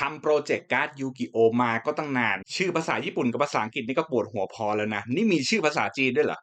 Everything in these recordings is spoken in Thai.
ทำโปรเจกต์การ์ดยูกิโอมาก็ตั้งนาน ชื่อภาษาญี่ปุ่นกับภาษาอังกฤษนี่ก็ปวดหัวพอแล้วนะ นี่มีชื่อภาษาจีนด้วยเหรอ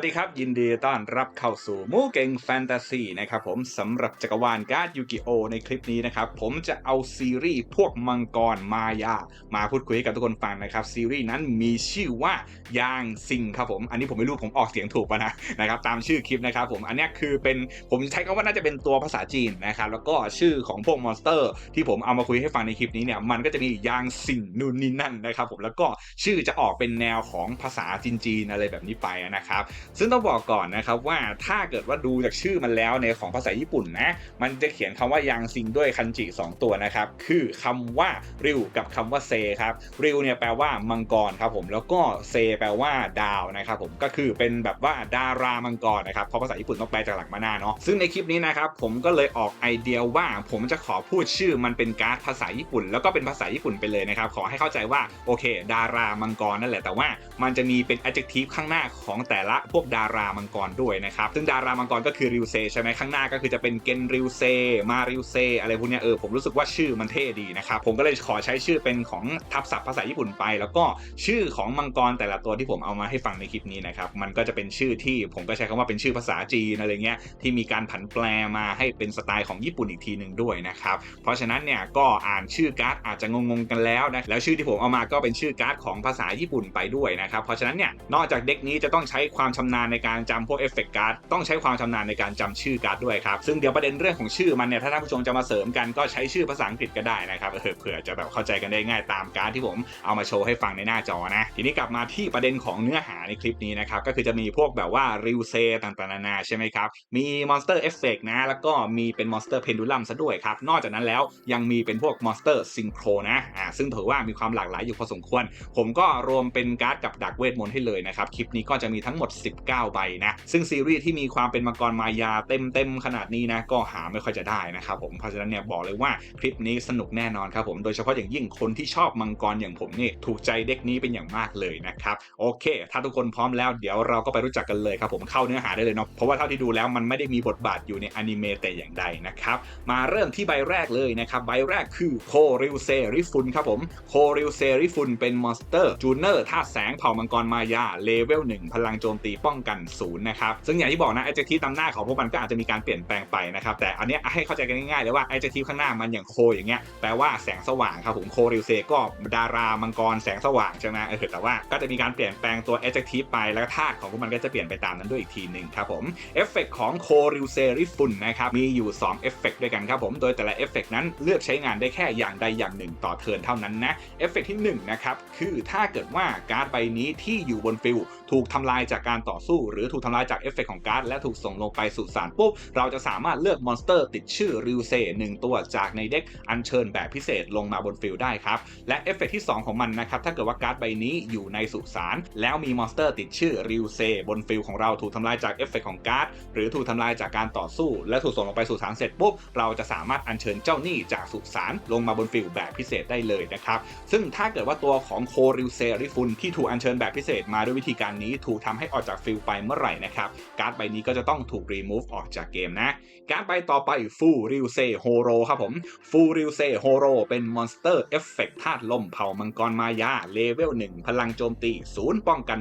วัสดีครับ ยินดีต้อนรับเข้าสู่มูเก่งแฟนตาซีนะครับผมสำหรับจักรวาลการ์ดยูกิโอในคลิปนี้นะครับ ผมจะเอาซีรีส์พวกมังกรมายา มาพูดคุยกับทุกคนฟังนะครับ ซีรีส์นั้นมีชื่อว่ายางซิงครับผม อันนี้ผมไม่รู้ผมออกเสียงถูกปะนะนะครับตามชื่อคลิปนะครับผมอันนี้คือเป็นผมใช้คำว่าน่าจะเป็นตัวภาษาจีนนะครับแล้วก็ชื่อของพวกมอนสเตอร์ ที่ผมเอามาคุยให้ฟังในคลิปนี้เนี่ยมันก็จะมียางซิงนู่นนี่นั่นนะครับผมแล้วก็ชื่อจะออกเป็นแนวของภาษาจีนๆอะไรแบบนี้ไปนะครับซึ่งต้องบอกก่อนนะครับว่าถ้าเกิดว่าดูจากชื่อมันแล้วในของภาษาญี่ปุ่นนะ มันจะเขียนคำว่ายางซิงด้วยคันจิ 2 ตัวนะครับ คือคำว่าริวกับคำว่าเซครับ ริวเนี่ยแปลว่ามังกรครับผม แล้วก็เซแปลว่าดาวนะครับผม ก็คือเป็นแบบว่าดารามังกรนะครับ เพราะภาษาญี่ปุ่นต้องแปลจากหลักมาหน้าเนาะ ซึ่งในคลิปนี้นะครับผมก็เลยออกไอเดียว่าผมจะขอพูดชื่อมันเป็นการ์ดภาษาญี่ปุ่น แล้วก็เป็นภาษาญี่ปุ่นไปเลยนะครับ ขอให้เข้าใจว่าโอเค ดารามังกรนั่นแหละ แต่ว่ามันจะมีเป็น adjective ข้างหน้าของแต่ละพวกดารามังกรด้วยนะครับ ซึ่งดารามังกรก็คือริวเซใช่ไหมข้างหน้าก็คือจะเป็นเกนริวเซมาริวเซอะไรพวกเนี้ยเออผมรู้สึกว่าชื่อมันเท่ดีนะครับ ผมก็เลยขอใช้ชื่อเป็นของทับศัพท์ภาษาญี่ปุ่นไป แล้วก็ชื่อของมังกรแต่ละตัวที่ผมเอามาให้ฟังในคลิปนี้นะครับ มันก็จะเป็นชื่อที่ผมก็ใช้คำว่าเป็นชื่อภาษาจีนอะไรเงี้ยที่มีการผันแปลมาให้เป็นสไตล์ของญี่ปุ่นอีกทีหนึ่งด้วยนะครับ เพราะฉะนั้นเนี่ยก็อ่านชื่อการ์ดอาจจะงงๆกันแล้วนะแล้วชื่อที่ผมเอามาก็เป็นชื่อการ์ดของภาษาญี่ปุ่นไปด้วยนะครับเพราะฉะนั้นเนี่ยนอกจากเด็กนี้จะต้องใช้ความชชำนาญในการจำพวกเอฟเฟกต์การ์ดต้องใช้ความชำนาญในการจำชื่อการ์ดด้วยครับ ซึ่งเดี๋ยวประเด็นเรื่องของชื่อมันเนี่ยถ้าท่านผู้ชมจะมาเสริมกันก็ใช้ชื่อภาษาอังกฤษก็ได้นะครับเผื่อจะแบบเข้าใจกันได้ง่ายตามการ์ดที่ผมเอามาโชว์ให้ฟังในหน้าจอนะทีนี้กลับมาที่ประเด็นของเนื้อหาในคลิปนี้นะครับก็คือจะมีพวกแบบว่าริวเซต่างๆนานาใช่ไหมครับมีมอนสเตอร์เอฟเฟกนะแล้วก็มีเป็นมอนสเตอร์เพนดูลัมซะด้วยครับนอกจากนั้นแล้วยังมีเป็นพวกมอนสเตอร์ซิงโครนะอ่าซึ่งถือว่ามีความหลากหลายอยู่พอสมควร ผมก็รวมเป็นการ์ดกับดักเวทมนต์ให้เลยนะครับคลิปนี้ก็จะมีทั้งหมด19 ใบนะ ซึ่งซีรีส์ที่มีความเป็นมังกรมายาเต็มเต็มๆขนาดนี้นะ ก็หาไม่ค่อยจะได้นะครับผม เพราะฉะนั้นเนี่ยบอกเลยว่าคลิปนี้สนุกแน่นอนครับผม โดยเฉพาะอย่างยิ่งคนที่ชอบมังกรอย่างผมนี่ถูกใจเด็กนี้เป็นอย่างมากเลยนะครับ โอเค ถ้าทุกคนพร้อมแล้วเดี๋ยวเราก็ไปรู้จักกันเลยครับผมเข้าเนื้อหาได้เลยเนาะ เพราะว่าเท่าที่ดูแล้วมันไม่ได้มีบทบาทอยู่ในอนิเมะแต่อย่างใดนะครับ มาเริ่มที่ใบแรกเลยนะครับใบแรกคือโคริวเซริฟุนครับผมโคริวเซริฟุนเป็นมอนสเตอร์จูเนอร์ธาตุแสงเผ่ามังกรมายาเลเวล1พลังโจมตีป้องกันศูนย์นะครับ ซึ่งอย่างที่บอกนะไอเจทีตำหน้าของพวกมันก็อาจจะมีการเปลี่ยนแปลงไปนะครับ แต่อันเนี้ยให้เข้าใจกันง่ายๆเลยว่าไอเจทีข้างหน้ามันอย่างโคอย่างเงี้ย แปลว่าแสงสว่างครับผม โคริวเซก็ดารามังกรแสงสว่างใช่ไหมเออแต่ว่าก็จะมีการเปลี่ยนแปลงตัว adjective ไป แล้วธาตุของพวกมันก็จะเปลี่ยนไปตามนั้นด้วยอีกทีหนึ่งครับผม เอฟเฟกของโคริวเซริฟุนนะครับ มีอยู่2เอฟเฟกด้วยกันครับผม โดยแต่ละเอฟเฟกนั้นเลือกใช้งานได้แค่อย่างใดอย่างหนึ่งต่อเทิร์นเท่านั้นนะ เอฟเฟกที่1นะครับ คือถ้าเกิดว่าการ์ดใบนี้ที่อยู่บนฟิลถูกทำลายจากการต่อสู้ หรือถูกทำลายจากเอฟเฟกของการ์ดและถูกส่งลงไปสู่สารปุ๊บ เราจะสามารถเลือกมอนสเตอร์ติดชื่อริวเซหนึ่งตัวจากในเด็กอัญเชิญแบบพิเศษลงมาบนฟิลได้ครับ และเอฟเฟกที่ 2 ของมันนะครับถ้าเกิดว่าการ์ดใบนี้อยู่ในสุสานแล้วมีมอนสเตอร์ติดชื่อริวเซ่บนฟิลของเราถูกทำลายจากเอฟเฟกของการ์ดหรือถูกทำลายจากการต่อสู้ และถูกส่งลงไปสู่สารเสร็จปุ๊บเราจะสามารถอัญเชิญเจ้าหนี้จากสุสานลงมาบนฟิลแบบพิเศษได้เลยนะครับซึ่งถ้าเกิดว่าตัวของโคริวเซริฟุนที่ถูกอัญเชิญแบบพิเศษมาด้วยวิธีการนี้ถูกทำให้ออกจากฟิลไปเมื่อไหร่นะครับ การ์ดใบนี้ก็จะต้องถูกรีมูฟออกจากเกมนะ การ์ดใบต่อไปฟูริวเซโฮโรครับผมฟูริวเซโฮโรเป็นมอนสเตอร์เอฟเฟกธาตุลมเผ่ามังกรมายาเลเวล1 พลังโจมตีศูนย์ป้องกัน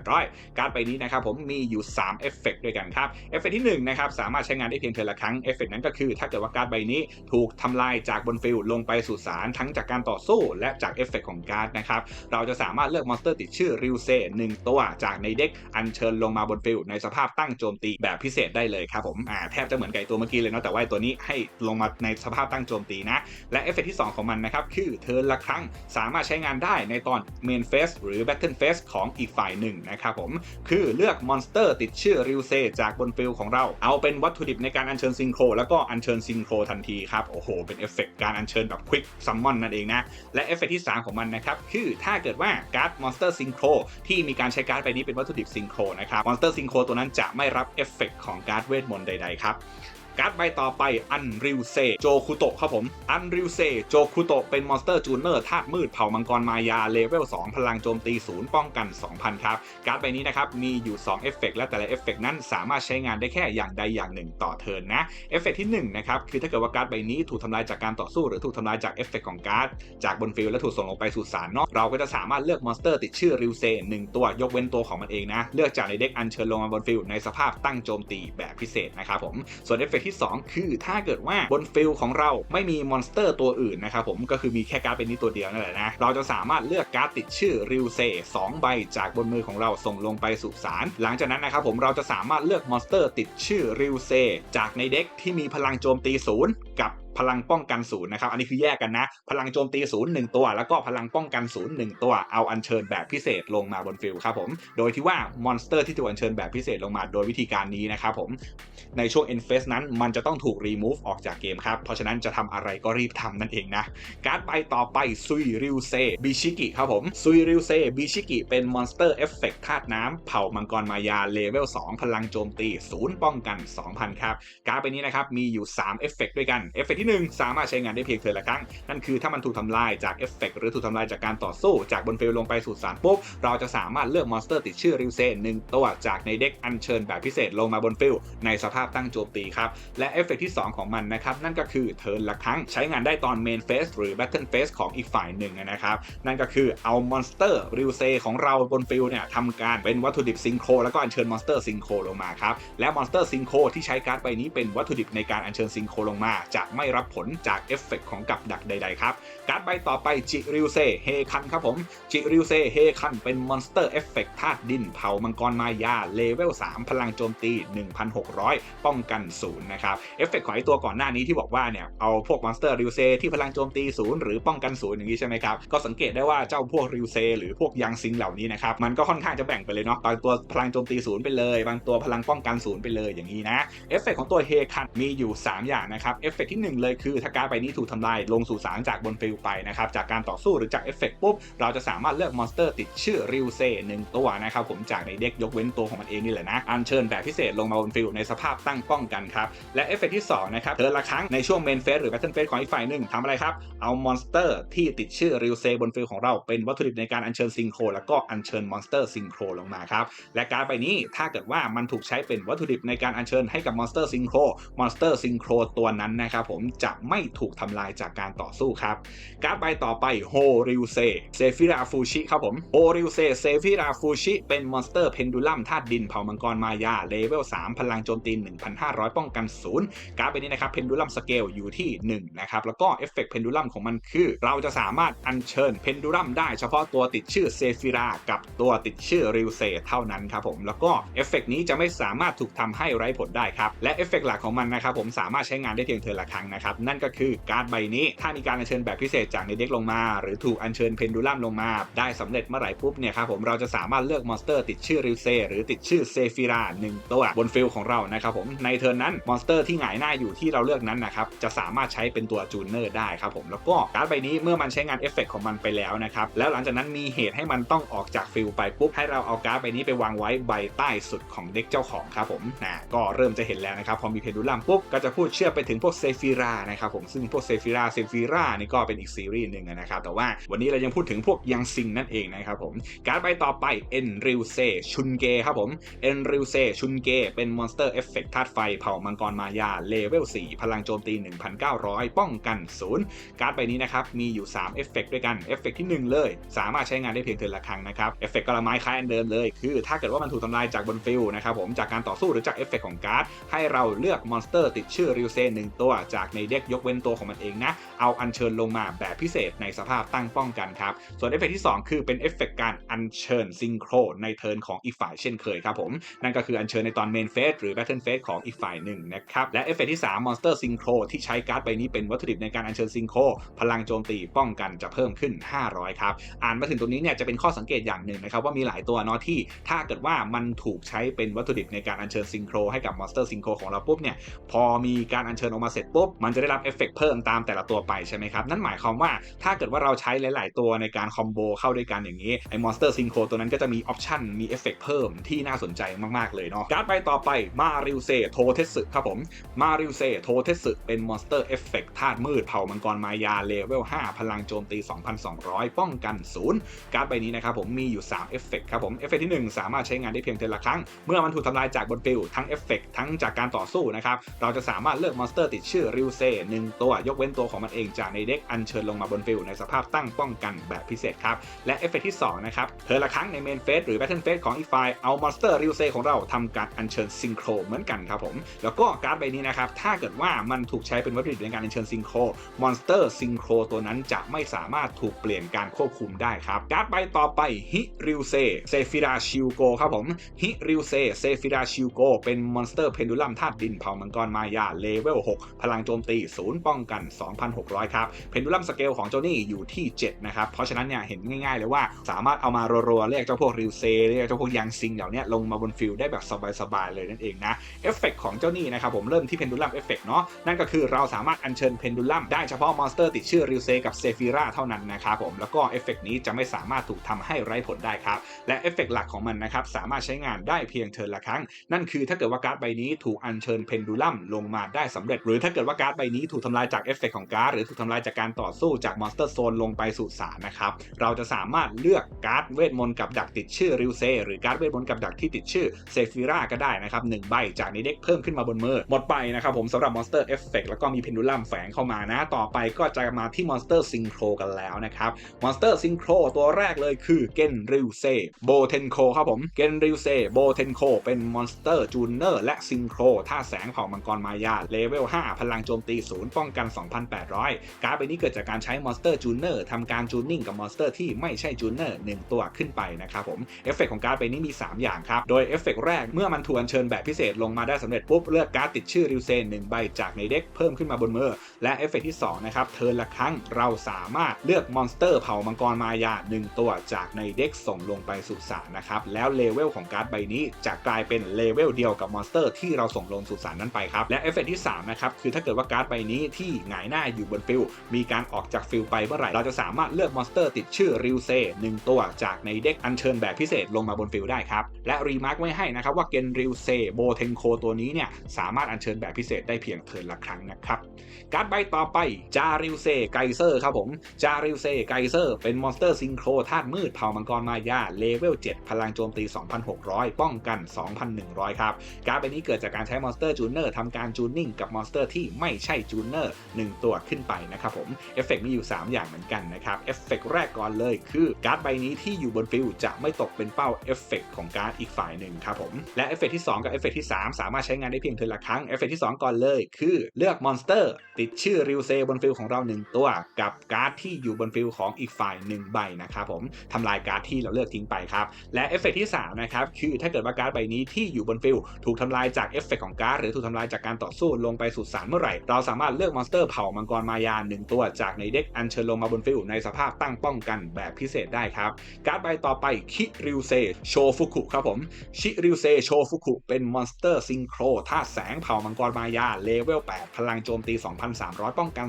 1,800 การ์ดใบนี้นะครับผมมีอยู่3เอฟเฟกด้วยกันครับเอฟเฟกที่1นะครับสามารถใช้งานได้เพียงเทอละครั้งเอฟเฟกนั้นก็คือ ถ้าเกิดว่าการ์ดใบนี้ถูกทำลายจากบนฟิลลงไปสู่สารทั้งจากการต่อสู้ และจากเอฟเฟกของการ์ดนะครับเราจะสามารถเลือกมอนสเตอร์ติดชื่อริวเซหนึ่งตัวจากในเด็กอัญเชิญลงมาบนฟิลในสภาพตั้งโจมตีแบบพิเศษได้เลยครับผมอ่าแทบจะเหมือนไก่ตัวเมื่อกี้เลยเนาะแต่ว่าตัวนี้ให้ลงมาในสภาพตั้งโจมตีนะ และเอฟเฟกที่ 2 ของมันนะครับคือเทิร์นละครั้งสามารถใช้งานได้ในตอนเมนเฟสหรือแบทเทิลเฟสของอีกฝ่ายหนึ่งนะครับผมคือเลือกมอนสเตอร์ติดชื่อริวเซจากบนฟิลของเรา เอาเป็นวัตถุดิบในการอัญเชิญซิงโครแล้วก็อัญเชิญซิงโครทันทีครับโอ้โหเป็นเอฟเฟกการอัญเชิญแบบควิกซัมมอนนั่นเองนะและเอฟเฟกที่ 3 ของมันนะครับคือถ้าเกิดว่าการ์ดมอนสเตอร์ซิงโครที่มีการใช้การ์ดใบนี้เป็นวัตถุดิบซิงโครนะครับมอนสเตอร์ซิงโคตัวนั้นจะไม่รับเอฟเฟกของการ์ดเวทมนต์ใดๆครับ การ์ดใบต่อไปอันริวเซโจคุโตะครับผมอันริวเซโจคุโตะเป็นมอนสเตอร์จูเนอร์ธาตุมืดเผ่ามังกรมายาเลเวล2พลังโจมตีศูนย์ป้องกัน 2,000 ครับ การ์ดใบนี้นะครับ มีอยู่2เอฟเฟกต์และแต่ละเอฟเฟกต์นั้นสามารถใช้งานได้แค่อย่างใดอย่างหนึ่งต่อเทิร์นนะเอฟเฟกต์ที่1นะครับคือถ้าเกิดว่าการ์ดใบนี้ถูกทำลายจากการต่อสู้หรือถูกทำลายจากเอฟเฟกต์ของการ์ดจากบนฟิลและถูกส่งลงไปสู่สารเนาะเราก็จะสามารถเลือกมอนสเตอร์ติดชื่อริวเซหนึ่งตัวยกเว้นตัวของมันเองนะเลือกจากในเด็กอัญเชิญลงมาบนฟิลในสภาพตั้งโจมตีแบบพิเศษนะครับผมส่วนเอฟเฟกที่ 2 คือถ้าเกิดว่าบนฟิลของเราไม่มีมอนสเตอร์ตัวอื่นนะครับผมก็คือมีแค่การ์ดเป็นนี้ตัวเดียวนั่นแหละนะเราจะสามารถเลือกการ์ดติดชื่อริวเซสองใบจากบนมือของเราส่งลงไปสู่สาลหลังจากนั้นนะครับผมเราจะสามารถเลือกมอนสเตอร์ติดชื่อริวเซจากในเด็กที่มีพลังโจมตีศูนย์กับ พลังป้องกันศูนย์นะครับ อันนี้คือแยกกันนะ พลังโจมตีศูนย์หนึ่งตัว แล้วก็พลังป้องกันศูนย์หนึ่งตัว เอาอัญเชิญแบบพิเศษลงมาบนฟิลครับผม โดยที่ว่ามอนสเตอร์ที่ถูกอัญเชิญแบบพิเศษลงมาโดยวิธีการนี้นะครับผม ในช่วง End Phase นั้นมันจะต้องถูก remove ออกจากเกมครับ เพราะฉะนั้นจะทำอะไรก็รีบทำนั่นเองนะ การ์ดใบต่อไปซุยริวเซบิชิกิครับผม ซุยริวเซบิชิกิเป็นมอนสเตอร์เอฟเฟกต์ธาตุน้ำเผ่ามังกรมายาเลเวล2พลังโจมตีศูนย์ป้องกัน 2,000 ครับ การ์ดใบนี้นะครับมีอยู่3เอฟเฟกต์ด้วยกันเอฟเฟกต์ที่ 1 สามารถใช้งานได้เพียงเธอละครั้ง นั่นคือถ้ามันถูกทำลายจากเอฟเฟกต์หรือถูกทำลายจากการต่อสู้ จากบนฟิลลงไปสู่สารปุ๊บเราจะสามารถเลือกมอนสเตอร์ติดชื่อริวเซหนึ่งตัวจากในเด็กอัญเชิญแบบพิเศษลงมาบนฟิลในสภาพตั้งโจมตีครับและเอฟเฟกต์ที่ 2 ของมันนะครับนั่นก็คือเทิร์นละครั้งใช้งานได้ตอนเมนเฟสหรือแบทเทิลเฟสของอีกฝ่ายหนึ่งนะครับนั่นก็คือเอามอนสเตอร์ริวเซของเราบนฟิลเนี่ยทำการเป็นวัตถุดิบซิงโครแล้วก็อัญเชิญมอนสเตอร์ซิงโครลงมาครับและมอนสเตอร์ซิงโครที่ใช้การ์ดใบนี้เป็นวัตถุดิบในการอัญเชิญซิงโครลงมาจะไม่รับผลจากเอฟเฟกต์ของกับดักใดๆครับการ์ดใบต่อไปจิริวเซเฮคันครับผม จิริวเซเฮคันเป็นมอนสเตอร์เอฟเฟกต์ธาตุดินเผามังกรมายาเลเวล 3 พลังโจมตี 1,600 ป้องกันศูนย์นะครับเอฟเฟกต์ของไอตัวก่อนหน้านี้ที่บอกว่าเนี่ยเอาพวกมอนสเตอร์ริวเซที่พลังโจมตีศูนย์หรือป้องกันศูนย์อย่างนี้ใช่ไหมครับ ก็สังเกตได้ว่าเจ้าพวกริวเซหรือพวกยังซิงเหล่านี้นะครับ มันก็ค่อนข้างจะแบ่งไปเลยเนาะบางตัวพลังโจมตีศูนย์ไปเลย บางตัวพลังป้องกันศูนย์ไปเลยอย่างนี้นะเอฟเฟกต์ของตัวเฮคันมีอยู่ 3 อย่างนะครับเอฟเฟกต์ที่ 1 เลยคือถ้าการดใบนี้ถูกทำลายลงสู่สารจากบนฟิลไปนะครับจากการต่อสู้หรือจากเอฟเฟกต์ปุ๊บเราจะสามารถเลือกมอนสเตอร์ติดชื่อริวเซ่หนึ่งตัวนะครับผมจากในเด็กยกเว้นตัวของมันเองนี่แหละนะอัญเชิญแบบพิเศษลงมาบนฟิลในสภาพตั้งป้องกันครับและเอฟเฟกต์ที่2นะครับเธอละครั้งในช่วงเมนเฟสหรือแบทเทิลเฟสของอีกฝ่ายหนึ่งทำอะไรครับเอามอนสเตอร์ที่ติดชื่อริวเซ่บนฟิลของเราเป็นวัตถุดิบในการอัญเชิญซิงโครแล้วก็อัญเชิญมอนสเตอร์ซิงโครลงมาครับและการดใบนี้ถ้าเกิดว่ามันถูกใช้เป็นวัตถุดิบในการอัญเชิญให้กับมอนสเตอร์ซิงโครมอนสเตอร์ซิงโครตัวนั้นนะครับผมจะไม่ถูกทำลายจากการต่อสู้ครับการ์ดใบต่อไปโฮริวเซเซฟิราฟูชิครับผมโฮริวเซเซฟิราฟูชิเป็นมอนสเตอร์เพนดูลัมธาตุดินเผ่ามังกรมายาเลเวล 3 พลังโจมตี 1,500 ป้องกันศูนย์การ์ดใบนี้นะครับเพนดูลัมสเกลอยู่ที่ 1 นะครับ แล้วก็เอฟเฟกต์เพนดูลัมของมันคือ เราจะสามารถอัญเชิญเพนดูลัมได้เฉพาะตัวติดชื่อเซฟิรากับตัวติดชื่อริวเซเท่านั้นครับผมแล้วก็เอฟเฟกต์นี้จะไม่สามารถถูกทำให้ไร้ผลได้ครับและเอฟเฟกต์หลักของมันนะครับผมสามารถใช้งานได้เพียงเทอละครั้งนะครับนั่นก็คือการ์ดใบนี้ถ้ามีการอัญเชิญแบบพิเศษจากในเด็กลงมา หรือถูกอัญเชิญเพนดูลัมลงมา ได้สำเร็จเมื่อไหร่ปุ๊บเนี่ยครับผมเราจะสามารถเลือกมอนสเตอร์ติดชื่อริวเซหรือติดชื่อเซฟิราหนึ่งตัวบนฟิลของเรานะครับผมในเทิร์นนั้นมอนสเตอร์ที่หงายหน้าอยู่ที่เราเลือกนั้นนะครับจะสามารถใช้เป็นตัวจูเนอร์ได้ครับผมแล้วก็การ์ดใบนี้เมื่อมันใช้งานเอฟเฟกของมันไปแล้วนะครับแล้วหลังจากนั้นมีเหตุให้มันต้องออกจากฟิลไปปุ๊บให้เราเอาการ์ดใบนี้ไปวางไว้ใบใต้สุดของเด็กเจ้าของครับผมนะก็เริ่มจะเห็นแล้วนะครับพอมีเพนดูลัมปุ๊บก็จะพูดเชื่อไปถึงพวกเซฟิรานะครับผมซึ่งพวกเซฟิราเซฟิรานี่ก็เป็นอีกซีรีส์หนึ่งนะครับ แต่ว่าวันนี้เรายังพูดถึงพวกยังซิงนั่นเองนะครับผม การ์ดใบต่อไปเอ็นริวเซชุนเกครับผมเอ็นริวเซชุนเกเป็นมอนสเตอร์เอฟเฟกธาตุไฟเผ่ามังกรมายาเลเวล 4 พลังโจมตี 1,900 ป้องกันศูนย์การ์ดใบนี้นะครับมีอยู่3เอฟเฟกด้วยกันเอฟเฟกที่ 1 เลย สามารถใช้งานได้เพียงเทือนละครั้งนะครับเอฟเฟกก็ละไม้คล้ายอันเดิมเลย คือถ้าเกิดว่ามันถูกทำลายจากบนฟิลนะครับผมจากการต่อสู้หรือจากเอฟเฟกของการ์ดให้เราเลือกมอนสเตอร์ติดชื่อริวเซหนึ่งตัวจากในเด็กยกเว้นตัวของมันเองนะเอาอัญเชิญลงมาแบบพิเศษในสภาพตั้งป้องกันครับ ส่วนเอฟเฟกที่ 2 คือเป็นเอฟเฟกการอัญเชิญซิงโครในเทิร์นของอีกฝ่ายเช่นเคยครับผม นั่นก็คืออัญเชิญในตอนเมนเฟสหรือแบทเทิลเฟสของอีกฝ่ายหนึ่งนะครับและเอฟเฟกที่3มอนสเตอร์ซิงโครที่ใช้การ์ดใบนี้เป็นวัตถุดิบในการอัญเชิญซิงโครพลังโจมตีป้องกันจะเพิ่มขึ้น 500 ครับ อ่านมาถึงตรงนี้เนี่ยจะเป็นข้อสังเกตอย่างหนึ่งนะครับว่ามีหลายตัวเนาะที่ถ้าเกิดว่ามันถูกใช้เป็นวัตถุดิบในการอัญเชิญซิงโครให้กับมอนสเตอร์ซิงโครของเราปุ๊บเนี่ยพอมีการอัญเชิญออกมาเสร็จปุ๊บมันจะได้รับเอฟเฟกต์เพิ่มตามแต่ละตัวไปใช่ไหมครับนั่นหมายความว่าถ้าเกิดว่าเราใช้หลาย ๆ ตัวในการคอมโบเข้าด้วยกันอย่างนี้ไอ้มอนสเตอร์ซิงโครตัวนั้นก็จะมีออปชันมีเอฟเฟกต์เพิ่มที่น่าสนใจมาก ๆ เลยเนาะการ์ดใบต่อไปมาริวเซโทเทสึครับผมมาริวเซโทเทสึเป็นมอนสเตอร์เอฟเฟกต์ธาตุมืดเผ่ามังกรมายาเลเวล 5 พลังโจมตี 2,200 ป้องกัน 0 การ์ดใบนี้นะครับผมมีอยู่ 3 เอฟเฟกต์ครับผม เอฟเฟกต์ที่ 1 สามารถใช้งานได้เพียงเทละครั้ง เมื่อมันถูกทำลายจากบนฟิลทั้งเอฟเฟกต์ทั้งจากการต่อสู้นะครับ เราจะสามารถเลือกมอนสเตอร์ติดชื่อริวเซหนึ่งตัวยกเว้นตัวของมันเองจากในเด็กอัญเชญลงมาบนฟิลในสภาพตั้งป้องกันแบบพิเศษครับ และเอฟเฟกต์ที่ 2 นะครับเทอละครั้งในเมนเฟสหรือแบทเทิลเฟสของอีกฝ่ายเอามอนสเตอร์ริวเซของเราทำการอัญเชิญซิงโครเหมือนกันครับผมแล้วก็การ์ดใบนี้นะครับถ้าเกิดว่ามันถูกใช้เป็นวัตถุดิบในการอัญเชิญซิงโครมอนสเตอร์ซิงโครตัวนั้นจะไม่สามารถถูกเปลี่ยนการควบคุมได้ครับการ์ดใบต่อไปฮิริวเซเซฟิราชิวโกครับผมฮิริวเซเซฟิราชิวโกเป็นมอนสเตอร์เพนดูลัมธาตุดินเผ่ามังกรมายาเลเวล6พลังโจมตี0ป้องกัน 2,600 ครับเพนดูลัมสเกลของเจ้านี่อยู่ที่ 7 นะครับ เพราะฉะนั้นเนี่ยเห็นง่ายๆเลยว่าสามารถเอามารัวๆเรียกเจ้าพวกริวเซเรียกเจ้าพวกยังซิงเหล่านี้ลงมาบนฟิลได้แบบสบายๆเลยนั่นเองนะเอฟเฟกของเจ้านี่นะครับผมเริ่มที่เพนดูลัมเอฟเฟกเนาะนั่นก็คือเราสามารถอัญเชิญเพนดูลัมได้เฉพาะมอนสเตอร์ติดชื่อริวเซกับเซฟิราเท่านั้นนะครับผมแล้วก็เอฟเฟกนี้จะไม่สามารถถูกทำให้ไร้ผลได้ครับและเอฟเฟกหลักของมันนะครับสามารถใช้งานได้เพียงเทิร์นละครั้ง นั่นคือถ้าเกิดว่าการ์ดใบนี้ถูกอัญเชิญเพนดูลัมลงมาได้สำเร็จ หรือถ้าเกิดว่าการ์ดใบนี้ถูกทำลายจากเอฟเฟกของการ์ดหรือถูกทำลายจากการต่อสู้จากมอนสเตอร์โซนลงไปสู่สารนะครับ เราจะสามารถเลือกการ์ดเวทมนต์กับดักติดชื่อริวเซหรือการ์ดเวทมนต์กับดักที่ติดชื่อเซฟิราก็ได้นะครับหนึ่งใบจากในเด็กเพิ่มขึ้นมาบนมือหมดไปนะครับผมสำหรับมอนสเตอร์เอฟเฟกแล้วก็มีเพนดูลัมแฝงเข้ามานะ ต่อไปก็จะมาที่มอนสเตอร์ซิงโครกันแล้วนะครับมอนสเตอร์ซิงโครตัวแรกเลยคือเกนริวเซโบเทนโคครับผมเกนริวเซโบเทนโคเป็นมอนสเตอร์จูเนอร์และซิงโครท่าแสงเผ่ามังกรมายาเลเวล5พลังโจมตี0ป้องกัน 2,800 การ์ดใบนี้เกิดจากการใช้มอนสเตอร์จูเนอร์ทำการจูนนิ่งกับมอนสเตอร์ที่ไม่ใช่จูเนอร์1ตัวขึ้นไปนะครับผมเอฟเฟกของการ์ดใบนี้มี 3 อย่างครับ โดยเอฟเฟกแรกเมื่อมันถูกอัญเชิญแบบพิเศษลงมาได้สำเร็จปุ๊บเลือกการ์ดติดชื่อริวเซนหนึ่งใบจากในเด็กเพิ่มขึ้นมาบนมือและเอฟเฟกที่2นะครับเทินละครั้งเราสามารถเลือกมอนสเตอร์เผ่ามังกรมายา1ตัวจากในเด็กส่งลงไปสู่สารนะครับแล้วเลเวลของการ์ดใบนี้จะกลายเป็นเลเวลเดียวกับมอนสเตอร์ที่เราส่งลงสู่สารนั้นไปครับและเอฟเฟกที่3นะครับคือถ้าเกิดว่าการ์ดใบนี้ที่หงายหน้าอยู่บนฟิลมีการออกจากฟิลไปเมื่อไหร่ เราจะสามารถเลือกมอนสเตอร์ติดชื่อริวเซหนึ่งตัวจากในเด็กอัญเชิญแบบพิเศษลงมาบนฟิลได้ครับ และรีมาร์กไว้ให้นะครับว่าเกนริวเซ่โบเทนโคตัวนี้เนี่ยสามารถอัญเชิญแบบพิเศษได้เพียงเทินละครั้งนะครับการ์ดใบต่อไปจาริวเซ่ไกเซอร์ครับผมจาริวเซ่ไกเซอร์เป็นมอนสเตอร์ซิงโครธาตุมืดเผ่ามังกรมายาเลเวล 7 พลังโจมตี 2,600 ป้องกัน 2,100 ครับ การ์ดใบนี้เกิดจากการใช้มอนสเตอร์จูเนอร์ทำการจูนนิ่งกับมอนสเตอร์ที่ไม่ใช่จูเนอร์1ตัวขึ้นไปนะครับผมเอฟเฟกมีอยู่ 3 อย่างเหมือนกันนะครับเอฟเฟกแรกก่อนเลยคือการ์ดใบนี้ที่อยู่บนฟิลจะไม่ตกเป็นเป้าเอฟเฟกของการ์ดอีกฝ่ายหนึ่งครับผมและเอฟเฟกที่ 2 กับเอฟเฟกที่ 3 สามารถใช้งานได้เพียงเทอละครั้งเอฟเฟกที่ 2 ก่อนเลย คือเลือกมอนสเตอร์ ติดชื่อริวเซบนฟิลของเรา 1 ตัว กับการ์ดที่อยู่บนฟิลของอีกฝ่าย1ใบนะครับผมทำลายการ์ดที่เราเลือกทิ้งไปครับและเอฟเฟกที่3นะครับคือถ้าเกิดว่าการ์ดใบนี้ที่อยู่บนฟิลถูกทำลายจากเอฟเฟกของการ์ดหรือถูกทำลายจากการต่อสู้ลงไปสู่สารเมื่อไหร่เราสามารถเลือกมอนสเตอร์เผ่ามังกรมายา1ตัวจากในเด็กอัญเชิญลงมาบนฟิลในสภาพตั้งป้องกันแบบพิเศษได้ครับ การ์ดใบต่อไปคิริวเซโชฟุคุครับผมชิริวเซโชฟุคุเป็นมอนสเตอร์ซิงโครธาตุแสงเผ่ามังกรมายาเลเวล 8 พลังโจมตี 2,300 ป้องกัน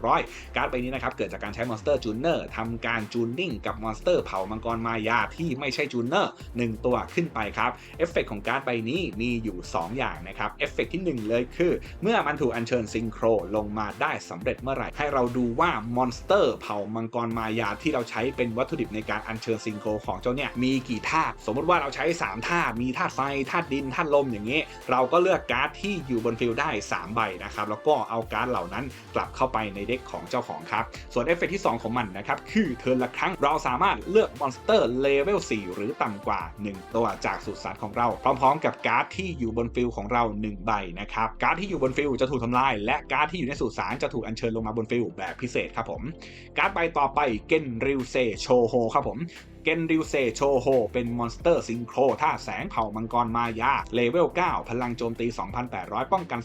2,600 การ์ดใบนี้นะครับเกิดจากการใช้มอนสเตอร์จูเนอร์ทำการจูนนิ่งกับมอนสเตอร์เผ่ามังกรมายาที่ไม่ใช่จูเนอร์1ตัวขึ้นไปครับเอฟเฟกของการ์ดใบนี้มีอยู่ 2 อย่างนะครับเอฟเฟกที่ 1 เลยคือ เมื่อมันถูกอัญเชิญซิงโครลงมาได้สำเร็จเมื่อไหร่ให้เราดูว่ามอนสเตอร์เผ่ามังกรมายาที่เราใช้เป็นวัตถุดิบในการอัญเชิญซิงโครของเจ้าเนี่ยมีกี่ธาตุสมมติว่าเราใช้ 3ธาตุมีธาตุไฟธาตุดินธาตุลมอย่างนี้เราก็เลือกการ์ดที่อยู่บนฟิลได้ 3 ใบนะครับแล้วก็เอาการ์ดเหล่านั้นกลับเข้าไปในเด็กของเจ้าของครับ ส่วนเอฟเฟกที่ 2 ของมันนะครับ คือเทิร์นละครั้งเราสามารถเลือกมอนสเตอร์เลเวล4หรือต่ำกว่า 1 ตัวจากสุสานของเรา พร้อมๆ กับการ์ดที่อยู่บนฟิลของเรา 1 ใบนะครับการ์ดที่อยู่บนฟิลจะถูกทำลาย และการ์ดที่อยู่ในสุสานจะถูกอัญเชิญลงมาบนฟิลแบบพิเศษครับผม การ์ดใบต่อไปเกนริวเซโชโฮครับผม เกนริวเซโชโฮเป็นมอนสเตอร์ซิงโครท่าแสงเผ่ามังกรมายา เลเวล 9 พลังโจมตี 2,800 ป้องกัน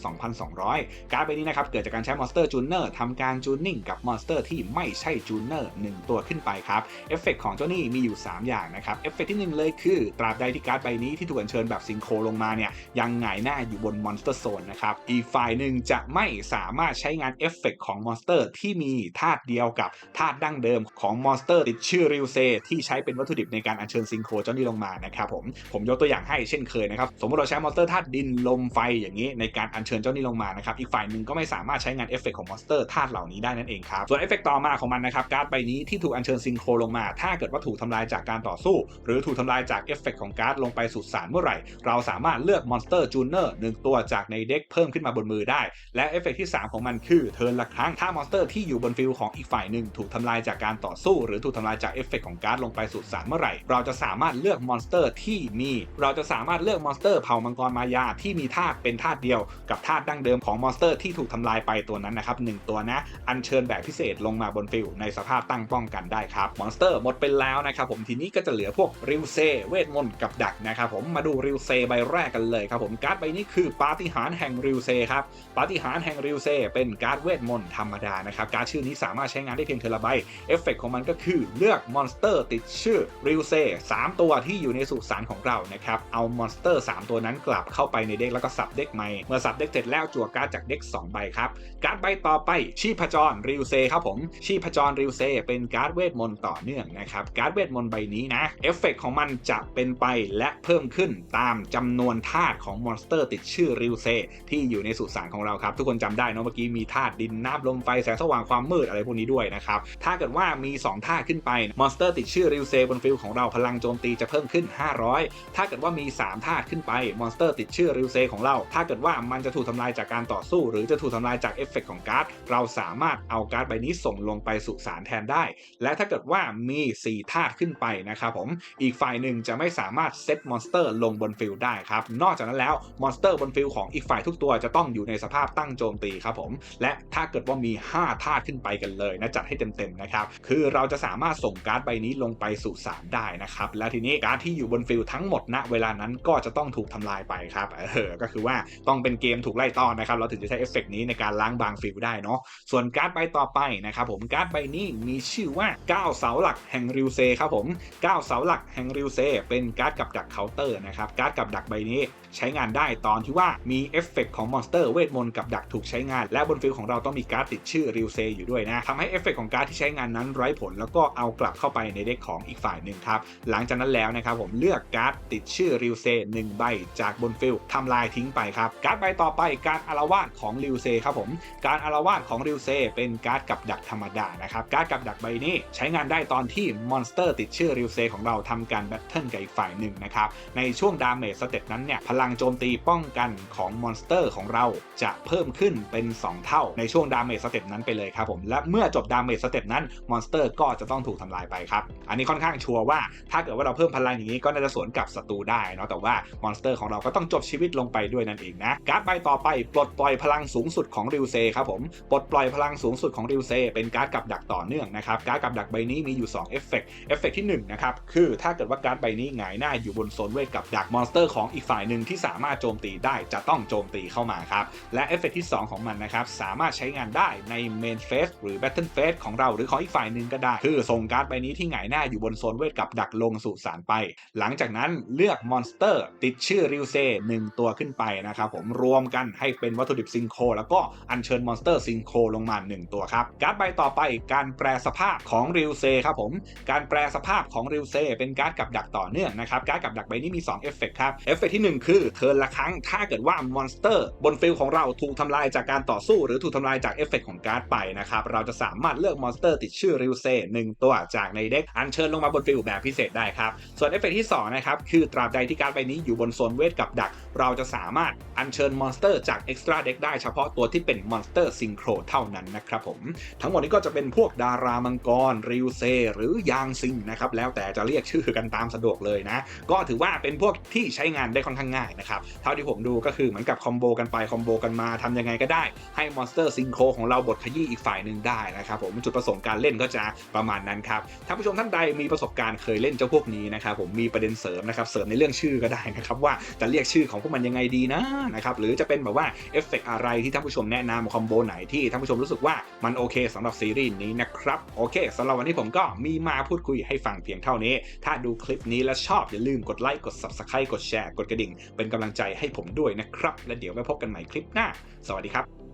2,200 การ์ดใบนี้นะครับ เกิดจากการใช้มอนสเตอร์จูเนอร์ทำการจูนนิ่งกับมอนสเตอร์ที่ไม่ใช่จูเนอร์1ตัวขึ้นไปครับ เอฟเฟกของเจ้านี่มีอยู่ 3 อย่างนะครับ เอฟเฟกที่ 1 เลยคือ ตราบใดที่การ์ดใบนี้ที่ถูกอัญเชิญแบบซิงโครลงมาเนี่ยยังหงายหน้าอยู่บนมอนสเตอร์โซนนะครับ อีกฝ่ายหนึ่งจะไม่สามารถใช้งานเอฟเฟกของมอนสเตอร์ที่มีธาตุเดียวกับธาตุดั้งเดิมของมอนสเตอร์ติดชื่อริวเซที่ใช้เป็นวัตถุดิบในการอัญเชิญซิงโครเจ้านี่ลงมานะครับผมผมยกตัวอย่างให้เช่นเคยนะครับสมมติเราใช้มอนสเตอร์ธาตุดินลมไฟอย่างนี้ในการอัญเชิญเจ้านี่ลงมานะครับอีกฝ่ายหนึ่งก็ไม่สามารถใช้งานเอฟเฟกของมอนสเตอร์ธาตุเหล่านี้ได้นั่นเองครับส่วนเอฟเฟกต่อมาของมันนะครับการ์ดใบนี้ที่ถูกอัญเชิญซิงโครลงมา ถ้าเกิดว่าถูกทำลายจากการต่อสู้ หรือถูกทำลายจากเอฟเฟกของการ์ดลงไปสู่สารเมื่อไหร่ เราสามารถเลือกมอนสเตอร์จูเนอร์หนึ่งตัวจากในเด็กเพิ่มขึ้นมาบนมือได้ และเอฟเฟกที่ 3 ของมันคือเทิร์นละครั้งถ้ามอนสเตอร์ที่อยู่บนฟิลของอีกฝ่ายหนึ่งถูกทำลายจากการต่อสู้ หรือถูกทำลายจากเอฟเฟกของการ์ดลงไปสูสารเมื่อไหร่ เราจะสามารถเลือกมอนสเตอร์ที่มี เราจะสามารถเลือกมอนสเตอร์เผ่ามังกรมายาที่มีธาตุเป็นธาตุเดียวกับธาตุดั้งเดิมของมอนสเตอร์ที่ถูกทำลายไปตัวนั้นนะครับหนึ่งตัวนะ อัญเชิญแบบพิเศษลงมาบนฟิลในสภาพตั้งป้องกันได้ครับ มอนสเตอร์หมดไปแล้วนะครับผมทีนี้ก็จะเหลือพวกริวเซเวทมนต์กับดักนะครับผมมาดูริวเซใบแรกกันเลยครับผมการ์ดใบนี้คือปาฏิหาริย์แห่งริวเซครับปาฏิหาริย์แห่งริวเซเป็นการ์ดเวทมนต์ธรรมดานะครับการ์ดชื่อนี้สามารถใช้งานได้เพียงเทอละใบเอฟเฟกของมันก็คือเลือกมอนสเตอร์ติดชืื่อริวเซ่3ตัวที่อยู่ในสุสานของเรานะครับ เอามอนสเตอร์ 3 ตัวนั้นกลับเข้าไปในเด็กแล้วก็สับเด็กใหม่ เมื่อสับเด็กเสร็จแล้วจั่วการ์ดจากเด็ก2ใบครับ การ์ดใบต่อไปชีพจรริวเซ่ครับผม ชีพจรริวเซ่เป็นการ์ดเวทมนต์ต่อเนื่องนะครับ การ์ดเวทมนต์ใบนี้นะ เอฟเฟกของมันจะเป็นไปและเพิ่มขึ้นตามจำนวนธาตุของมอนสเตอร์ติดชื่อริวเซ่ที่อยู่ในสุสานของเราครับ ทุกคนจำได้เนอะเมื่อกี้มีธาตุดินน้ำลมไฟแสงสว่างความมืดอะไรพวกนี้ด้วยนะครับถ้าเกิดว่ามี2ธาตุขึ้นไปมอนสเตอร์ติดชื่อริวเซบนฟิลของเราพลังโจมตีจะเพิ่มขึ้น 500 ถ้าเกิดว่ามี 3 ธาตุขึ้นไป มอนสเตอร์ติดชื่อริวเซของเรา ถ้าเกิดว่ามันจะถูกทำลายจากการต่อสู้ หรือจะถูกทำลายจากเอฟเฟกของการ์ด เราสามารถเอาการ์ดใบนี้ส่งลงไปสุสานแทนได้ และถ้าเกิดว่ามี 4 ธาตุขึ้นไปนะครับผม อีกฝ่ายหนึ่งจะไม่สามารถเซตมอนสเตอร์ลงบนฟิลได้ครับ นอกจากนั้นแล้วมอนสเตอร์บนฟิลของอีกฝ่ายทุกตัวจะต้องอยู่ในสภาพตั้งโจมตีครับผม และถ้าเกิดว่ามี 5 ธาตุขึ้นไปกันเลยนะจัดให้เต็มๆนะครับ คือเราจะสามารถส่งการ์ดใบนี้ลงไปสูสารได้นะครับ และทีนี้การ์ดที่อยู่บนฟิลทั้งหมดณเวลานั้นก็จะต้องถูกทำลายไปครับเออก็คือว่าต้องเป็นเกมถูกไล่ต้อนนะครับ เราถึงจะใช้เอฟเฟกต์นี้ในการล้างบางฟิลได้เนาะส่วนการ์ดใบต่อไปนะครับผมการ์ดใบนี้มีชื่อว่า 9 เสาหลักแห่งริวเซครับผม 9 เสาหลักแห่งริวเซเป็นการ์ดกับดักเคาน์เตอร์นะครับการ์ดกับดักใบนี้ใช้งานได้ตอนที่ว่ามีเอฟเฟกของมอนสเตอร์เวทมนต์กับดักถูกใช้งาน และบนฟิลของเราต้องมีการ์ดติดชื่อริวเซอยู่ด้วยนะทำให้เอฟเฟกของการ์ดที่ใช้งานนั้นไร้ผล แล้วก็เอากลับเข้าไปในเด็กของอีกฝ่ายหนึ่งครับ หลังจากนั้นแล้วนะครับผมเลือกการ์ดติดชื่อริวเซหนึ่งใบจากบนฟิลทำลายทิ้งไปครับ การ์ดใบต่อไปการอารวาสของริวเซครับผม การอารวาสของริวเซเป็นการ์ดกับดักธรรมดานะครับ การ์ดกับดักใบนี้ใช้งานได้ตอนที่มอนสเตอร์ติดชื่อริวเซของเราทำการแบทเทิลกับอีกฝ่ายหนึ่งนะครับ ในช่วงดาเมจสเต็ปนั้นเนี่ยพลังโจมตีป้องกันของมอนสเตอร์ของเราจะเพิ่มขึ้นเป็น 2 เท่าในช่วงดาเมจสเต็ปนั้นไปเลยครับผม และเมื่อจบดาเมจสเต็ปนั้นมอนสเตอร์ก็จะต้องถูกทำลายไปครับ อันนี้ค่อนข้างชัวร์ว่า ถ้าเกิดว่าเราเพิ่มพลังอย่างนี้ก็น่าจะสวนกับศัตรูได้เนาะแต่ว่ามอนสเตอร์ของเราก็ต้องจบชีวิตลงไปด้วยนั่นเองนะการ์ดใบต่อไปปลดปล่อยพลังสูงสุดของริวเซครับผมปลดปล่อยพลังสูงสุดของริวเซเป็นการ์ดกับดักต่อเนื่องนะครับการ์ดกับดักใบนี้มีอยู่2เอฟเฟกต์เอฟเฟกต์ที่1นะครับคือถ้าเกิดว่าการ์ดใบนี้หงายหน้าอยู่บนโซนเวทกับดักมอนสเตอร์ของอีกฝ่ายหนึ่งที่สามารถโจมตีได้จะต้องโจมตีเข้ามาครับและเอฟเฟกที่ 2 ของมันนะครับสามารถใช้งานได้ในเมนเฟสหรือแบทเทิลเฟสของเราหรือของอีกฝ่ายหนึ่งก็ได้ คือส่งการ์ดใบนี้ที่หงายหน้าอยู่บนนโซนเวทกับดักลงสู่สารไป หลังจากนั้นเลือกมอนสเตอร์ ติดชื่อริวเซ่หนึ่งตัวขึ้นไปนะครับผมรวมกันให้เป็นวัตถุดิบซิงโคแล้วก็อัญเชิญมอนสเตอร์ซิงโคลงมา 1 ตัวครับ การ์ดใบต่อไปการแปรสภาพของริวเซ่ครับผม การแปรสภาพของริวเซ่เป็นการ์ดกับดักต่อเนื่องนะครับการ์ดกับดักใบนี้มี2เอฟเฟกครับเอฟเฟกที่ 1 คือเทิร์นละครั้งถ้าเกิดว่ามอนสเตอร์ บนฟิลของเราถูกทำลายจากการต่อสู้หรือถูกทำลายจากเอฟเฟกของการ์ดไปนะครับเราจะสามารถเลือกมอนสเตอร์ติดชื่อริวเซหนึ่งตัวจากในเด็กอัญเชิญลงมาบนฟิลแบบพิเศษได้ครับ ส่วนเอฟเฟกที่2นะครับคือตราบใดที่การ์ดใบนี้อยู่บนโซนเวทกับดัก เราจะสามารถอัญเชิญมอนสเตอร์จากเอ็กซ์ตร้าเด็กได้เฉพาะตัวที่เป็นมอนสเตอร์ซิงโครเท่านั้นนะครับผม ทั้งหมดนี้ก็จะเป็นพวกดารามังกร ริวเซ หรือยางซิงนะครับแล้วแต่จะเรียกชื่อกันตามสะดวกเลยนะ ก็ถือว่าเป็นพวกที่ใช้งานได้ค่อนข้างง่ายนะครับเท่าที่ผมดูก็คือเหมือนกับคอมโบกันไปคอมโบกันมาทำยังไงก็ได้ให้มอนสเตอร์ซิงโครของเราบดขยี้อีกฝ่ายหนึ่งได้นะครับผมจุดประสงค์การเล่นก็จะประมาณนั้นครับถ้าผู้ชมท่านใดมีประสบการณ์เคยเล่นเจ้าพวกนี้นะครับผมมีประเด็นเสริมนะครับเสริมในเรื่องชื่อก็ได้นะครับว่าจะเรียกชื่อของพวกมันยังไงดีนะนะครับหรือจะเป็นแบบว่าเอฟเฟกอะไรที่ท่านผู้ชมแนะนำคอมโบไหนที่ท่านผู้ชมรู้สึกว่ามันโอเคสำหรับซีรีส์นี้นะครับโอเคสำหรับวันนี้ผมก็มีมาพูดคุยให้ฟังเพียงเท่านี้ ถ้าดูคลิปนี้แล้วชอบอย่าลืมกดไลค์กด subscribe กดแชร์กดกระดิ่ง เป็นกำลังใจให้ผมด้วยนะครับ และเดี๋ยวไว้พบกันใหม่คลิปหน้า สวัสดีครับ